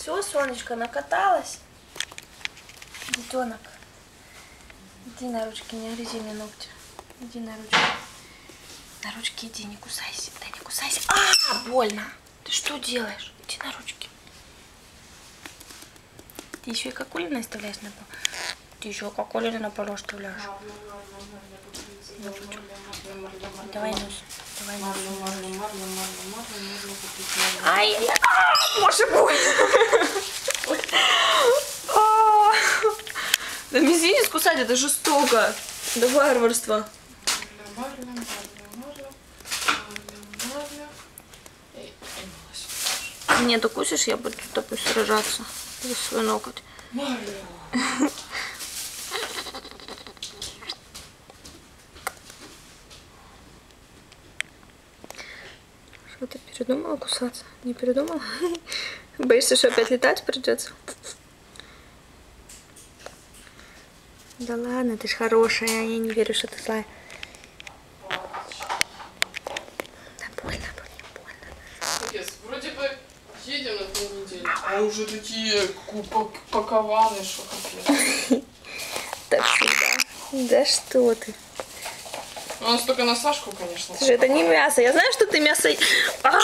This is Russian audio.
Все, Сонечка, накаталась. Детенок. Иди на ручки, не грызи мне ногти. Иди на ручки. На ручки иди, не кусайся. Да не кусайся. А, больно. Ты что делаешь? Иди на ручки. Ты еще и кокулины оставляешь на пол. Ты еще кокулины на полу оставляешь. Давай нос. Давай. Ай, ай, а, боже мой. Да мизинец кусать, это жестоко. Да варварство. Ты не докусишь, я буду с тобой сражаться за свой ноготь. Что ты передумала кусаться? Не передумала? Боишься, что опять летать придется? Да ладно, ты ж хорошая, я не верю, что ты злая. Да больно, больно, больно. Капец, вроде бы едем на две недели, а уже такие пакованы, что капец. Так всегда. Да что ты? У нас только на Сашку, конечно. Слушай, это не мясо. Я знаю, что ты мясо... А!